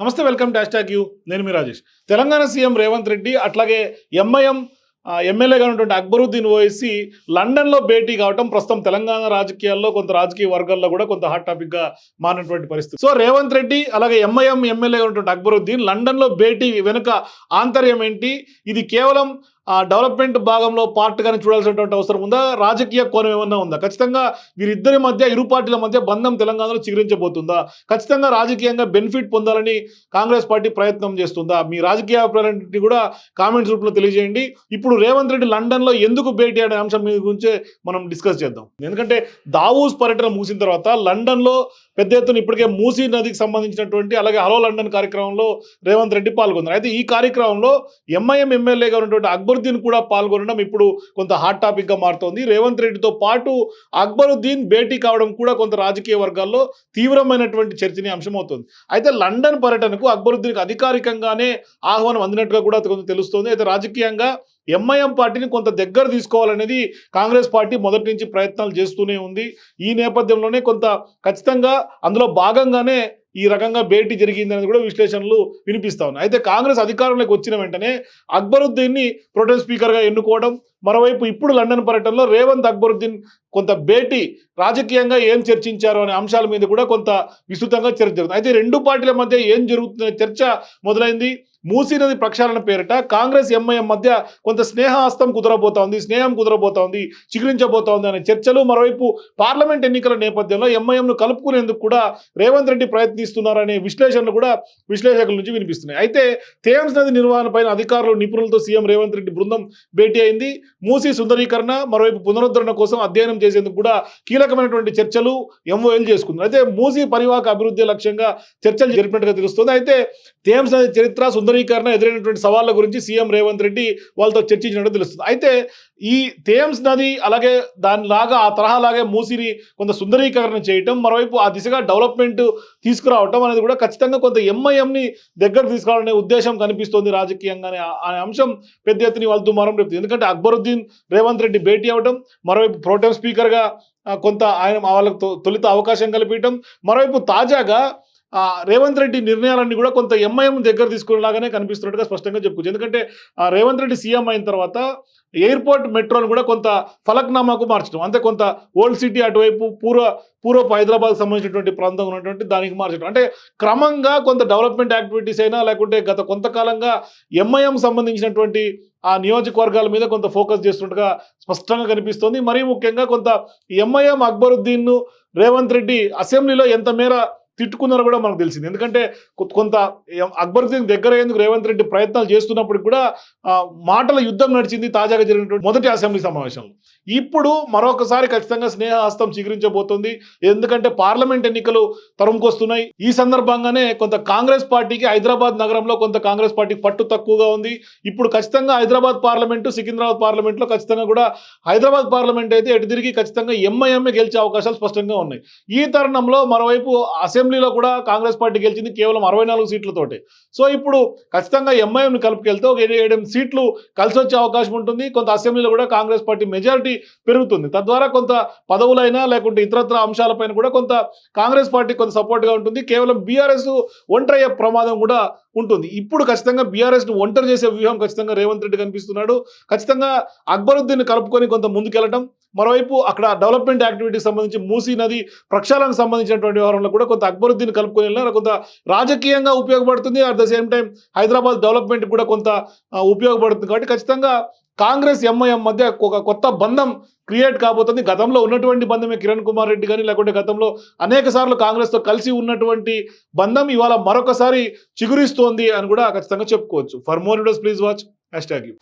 నమస్తే welcome dash talk you. నేను మీ రాజేష్. తెలంగాణ సీఎం రేవంత్ రెడ్డి అట్లాగే ఎంఐఎం ఎమ్మెల్యేగా ఉన్నటువంటి అక్బరుద్దీన్ ఓవైసీ లండన్లో భేటీ కావటం ప్రస్తుతం తెలంగాణ రాజకీయాల్లో కొంత రాజకీయ వర్గాల్లో కూడా కొంత హాట్ టాపిక్గా మారినటువంటి పరిస్థితి. సో రేవంత్ రెడ్డి అలాగే ఎంఐఎం ఎమ్మెల్యేగా ఉన్నటువంటి అక్బరుద్దీన్ లండన్లో భేటీ వెనుక ఆంతర్యం ఏంటి? ఇది కేవలం ఆ డెవలప్మెంట్ భాగంలో పార్ట్గానే చూడాల్సినటువంటి అవసరం ఉందా? రాజకీయ కోణం ఏమన్నా ఉందా? ఖచ్చితంగా వీరిద్దరి మధ్య ఇరు పార్టీల మధ్య బంధం తెలంగాణలో చిగురించబోతుందా? ఖచ్చితంగా రాజకీయంగా బెనిఫిట్ పొందాలని కాంగ్రెస్ పార్టీ ప్రయత్నం చేస్తుందా? మీ రాజకీయ అభిప్రాయాలన్నింటినీ కూడా కామెంట్స్ రూపంలో తెలియజేయండి. ఇప్పుడు రేవంత్ రెడ్డి లండన్లో ఎందుకు భేటీ అనే అంశం మీద గురించే మనం డిస్కస్ చేద్దాం. ఎందుకంటే దావూస్ పర్యటన ముగిసిన తర్వాత లండన్లో పెద్ద ఎత్తున ఇప్పటికే మూసీ నదికి సంబంధించినటువంటి అలాగే హలో లండన్ కార్యక్రమంలో రేవంత్ రెడ్డి పాల్గొన్నారు. అయితే ఈ కార్యక్రమంలో ఎంఐఎం ఎమ్మెల్యేగా ఉన్నటువంటి అక్బరుద్దీన్ కూడా పాల్గొనడం ఇప్పుడు కొంత హాట్ టాపిక్గా మారుతోంది. రేవంత్ రెడ్డితో పాటు అక్బరుద్దీన్ భేటీ కావడం కూడా కొంత రాజకీయ వర్గాల్లో తీవ్రమైనటువంటి చర్చనీయాంశం అవుతుంది. అయితే లండన్ పర్యటనకు అక్బరుద్దీన్కి అధికారికంగానే ఆహ్వానం అందినట్టుగా కూడా కొంత తెలుస్తోంది. అయితే రాజకీయంగా ఎంఐఎం పార్టీని కొంత దగ్గర తీసుకోవాలనేది కాంగ్రెస్ పార్టీ మొదటి నుంచి ప్రయత్నాలు చేస్తూనే ఉంది. ఈ నేపథ్యంలోనే కొంత ఖచ్చితంగా అందులో భాగంగానే ఈ రకంగా భేటీ జరిగిందనేది కూడా విశ్లేషణలు వినిపిస్తా ఉన్నాయి. అయితే కాంగ్రెస్ అధికారంలోకి వచ్చిన వెంటనే అక్బరుద్దీన్ని ప్రొటెం స్పీకర్గా ఎన్నుకోవడం మరోవైపు ఇప్పుడు లండన్ పర్యటనలో రేవంత్ అక్బరుద్దీన్ కొంత భేటీ రాజకీయంగా ఏం చర్చించారు అనే అంశాల మీద కూడా కొంత విస్తృతంగా చర్చ జరుగుతుంది. అయితే రెండు పార్టీల మధ్య ఏం జరుగుతుందనే చర్చ మొదలైంది. మూసీ నది ప్రక్షాళన పేరిట కాంగ్రెస్ ఎంఐఎం మధ్య కొంత స్నేహహస్తం కుదరబోతా ఉంది స్నేహం కుదరబోతా ఉంది ఉంది అనే చర్చలు మరోవైపు పార్లమెంట్ ఎన్నికల నేపథ్యంలో ఎంఐఎంను కలుపుకునేందుకు కూడా రేవంత్ రెడ్డి ప్రయత్నిస్తున్నారనే విశ్లేషణలు కూడా విశ్లేషకుల నుంచి వినిపిస్తున్నాయి. అయితే థేమ్స్ నది నిర్వహణపైన అధికారులు నిపుణులతో సీఎం రేవంత్ రెడ్డి బృందం భేటీ అయింది. మూసీ సుందరీకరణ మరోవైపు పునరుద్ధరణ కోసం అధ్యయనం చేసేందుకు కూడా కీలకమైనటువంటి చర్చలు ఎంఓఎల్ చేసుకుంది. అయితే మూసీ పరివాహక అభివృద్ధి లక్ష్యంగా చర్చలు జరిపినట్టుగా తెలుస్తుంది. అయితే థేమ్స్ నది చరిత్ర సుందరీకరణ ఎదురైనటువంటి సవాళ్ళ గురించి సీఎం రేవంత్ రెడ్డి వాళ్ళతో చర్చించినట్టు తెలుస్తుంది. అయితే ఈ థేమ్స్ నది అలాగే దానిలాగా ఆ తరహాలాగే మూసిని కొంత సుందరీకరణ చేయటం మరోవైపు ఆ దిశగా డెవలప్మెంట్ తీసుకురావటం అనేది కూడా ఖచ్చితంగా కొంత ఎంఐఎంని దగ్గర తీసుకురావాలనే ఉద్దేశం కనిపిస్తోంది రాజకీయంగానే. అనే అంశం పెద్ద ఎత్తున వాళ్ళు దుమారం రేపుతుంది. ఎందుకంటే అక్బరుద్దీన్ రేవంత్ రెడ్డి భేటీ అవ్వడం మరోవైపు ప్రోటెం స్పీకర్గా కొంత ఆయన వాళ్ళకు తొలిత తొలుత అవకాశం కల్పించడం మరోవైపు తాజాగా రేవంత్ రెడ్డి నిర్ణయాలన్నీ కూడా కొంత ఎంఐఎం దగ్గర తీసుకునేలాగానే కనిపిస్తున్నట్టుగా స్పష్టంగా చెప్పుకోవచ్చు. ఎందుకంటే రేవంత్ రెడ్డి సీఎం అయిన తర్వాత ఎయిర్పోర్ట్ మెట్రోను కూడా కొంత ఫలక్నామాకు మార్చడం. అంటే కొంత ఓల్డ్ సిటీ అటువైపు పూర్వ పూర్వపు హైదరాబాద్ సంబంధించినటువంటి ప్రాంతం ఉన్నటువంటి దానికి మార్చడం. అంటే క్రమంగా కొంత డెవలప్మెంట్ యాక్టివిటీస్ అయినా లేకుంటే గత కొంతకాలంగా ఎంఐఎం సంబంధించినటువంటి ఆ నియోజకవర్గాల మీద కొంత ఫోకస్ చేస్తున్నట్టుగా స్పష్టంగా కనిపిస్తోంది. మరీ ముఖ్యంగా కొంత ఎంఐఎం అక్బరుద్దీన్ను రేవంత్ రెడ్డి అసెంబ్లీలో ఎంత మేర తిట్టుకున్నారో కూడా మనకు తెలిసింది. ఎందుకంటే కొంత అక్బర్ సింగ్ దగ్గర అయ్యేందుకు రేవంత్ రెడ్డి ప్రయత్నాలు చేస్తున్నప్పుడు కూడా మాటల యుద్ధం నడిచింది తాజాగా జరిగినటువంటి మొదటి అసెంబ్లీ సమావేశంలో. ఇప్పుడు మరొకసారి ఖచ్చితంగా స్నేహహస్తం చిగురించబోతుంది ఎందుకంటే పార్లమెంట్ ఎన్నికలు తరుముకొస్తున్నాయి. ఈ సందర్భంగానే కొంత కాంగ్రెస్ పార్టీకి హైదరాబాద్ నగరంలో కొంత కాంగ్రెస్ పార్టీకి పట్టు తక్కువగా ఉంది. ఇప్పుడు ఖచ్చితంగా హైదరాబాద్ పార్లమెంటు సికింద్రాబాద్ పార్లమెంట్లో ఖచ్చితంగా కూడా హైదరాబాద్ పార్లమెంట్ అయితే ఎటు తిరిగి ఖచ్చితంగా ఎంఐఎంఏ గెలిచే అవకాశాలు స్పష్టంగా ఉన్నాయి. ఈ తరుణంలో మరోవైపు అసెంబ్లీలో కూడా కాంగ్రెస్ పార్టీ గెలిచింది కేవలం అరవై నాలుగు సీట్లతోటే. సో ఇప్పుడు ఖచ్చితంగా ఎంఐఎంని కలుపుకెళ్తే ఒక ఏడు ఏడు సీట్లు కలిసి వచ్చే అవకాశం ఉంటుంది. కొంత అసెంబ్లీలో కూడా కాంగ్రెస్ పార్టీ మెజారిటీ పెరుగుతుంది. తద్వారా కొంత పదవులైనా లేకుంటే ఇతరత్ర అంశాలపైన కూడా కొంత కాంగ్రెస్ పార్టీ కొంత సపోర్ట్గా ఉంటుంది. కేవలం బీఆర్ఎస్ ఒంటరయ్యే ప్రమాదం కూడా ఉంటుంది. ఇప్పుడు ఖచ్చితంగా బీఆర్ఎస్ను ఒంటరి చేసే వ్యూహం ఖచ్చితంగా రేవంత్ రెడ్డి కనిపిస్తున్నాడు. ఖచ్చితంగా అక్బరుద్దీన్ కలుపుకొని కొంత ముందుకెళ్ళడం మరోవైపు అక్కడ డెవలప్మెంట్ యాక్టివిటీకి సంబంధించి మూసీ నది ప్రక్షాళనకు సంబంధించినటువంటి వ్యవహారంలో కూడా కొంత అక్బరుద్దీన్ కలుపుకొని వెళ్ళినా కొంత రాజకీయంగా ఉపయోగపడుతుంది. At the same time Hyderabad development కూడా కొంత ఉపయోగపడుతుంది. కాబట్టి ఖచ్చితంగా కాంగ్రెస్ ఎంఐఎం మధ్య ఒక కొత్త బంధం క్రియేట్ కాబోతుంది. గతంలో ఉన్నటువంటి బంధమే కిరణ్ కుమార్ రెడ్డి కానీ లేకుంటే గతంలో అనేక సార్లు కాంగ్రెస్తో కలిసి ఉన్నటువంటి బంధం ఇవాళ మరొకసారి చిగురిస్తోంది అని కూడా ఖచ్చితంగా చెప్పుకోవచ్చు. For more videos please watch hashtag you